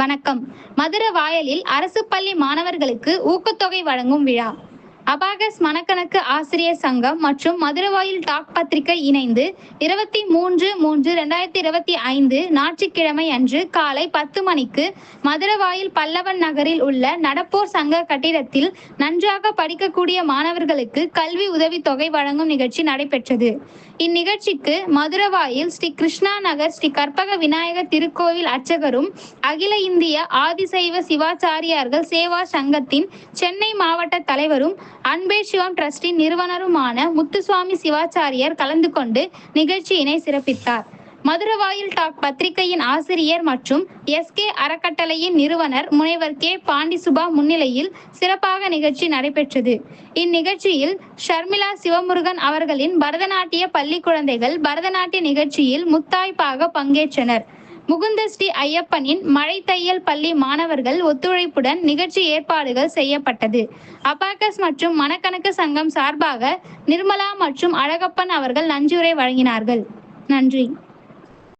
வணக்கம். மதுர வாயலில் அரசு பள்ளி மாணவர்களுக்கு ஊக்கத்தொகை வழங்கும் விழா. அபாகஸ் மனக்கணக்கு ஆசிரியர் சங்கம் மற்றும் மதுரவாயில் டாக் பத்திரிகை இணைந்து இருபத்தி மூன்று மூன்று ரெண்டாயிரத்தி இருபத்தி ஐந்து ஞாயிற்றுக்கிழமை அன்று காலை பத்து மணிக்கு மதுரவாயில் பல்லவன் நகரில் உள்ள நடப்போர் சங்க கட்டிடத்தில் நன்றாக படிக்கக்கூடிய மாணவர்களுக்கு கல்வி உதவித்தொகை வழங்கும் நிகழ்ச்சி நடைபெற்றது. இந்நிகழ்ச்சிக்கு மதுரவாயில் ஸ்ரீ கிருஷ்ணா நகர் ஸ்ரீ கற்பக விநாயகர் திருக்கோவில் அர்ச்சகரும் அகில இந்திய ஆதிசைவ சிவாச்சாரியார்கள் சேவா சங்கத்தின் சென்னை மாவட்ட தலைவரும் அன்பே சிவம் டிரஸ்டின் நிறுவனருமான முத்துசுவாமி சிவாச்சாரியர் கலந்து கொண்டு நிகழ்ச்சியினை சிறப்பித்தார். மதுரவாயில் டாக் பத்திரிகையின் ஆசிரியர் மற்றும் எஸ்கே அறக்கட்டளையின் நிறுவனர் முனைவர் கே பாண்டிசுபா முன்னிலையில் சிறப்பாக நிகழ்ச்சி நடைபெற்றது. இந்நிகழ்ச்சியில் ஷர்மிளா சிவமுருகன் அவர்களின் பரதநாட்டிய பள்ளி குழந்தைகள் பரதநாட்டிய நிகழ்ச்சியில் முத்தாய்ப்பாக பங்கேற்றனர். முகுந்த ஸ்ரீ ஐயப்பனின் மழை தையல் பள்ளி மாணவர்கள் ஒத்துழைப்புடன் நிகழ்ச்சி ஏற்பாடுகள் செய்யப்பட்டது. அபாகஸ் மற்றும் மனக்கணக்கு சங்கம் சார்பாக நிர்மலா மற்றும் அழகப்பன் அவர்கள் நஞ்சுரை வழங்கினார்கள். நன்றி.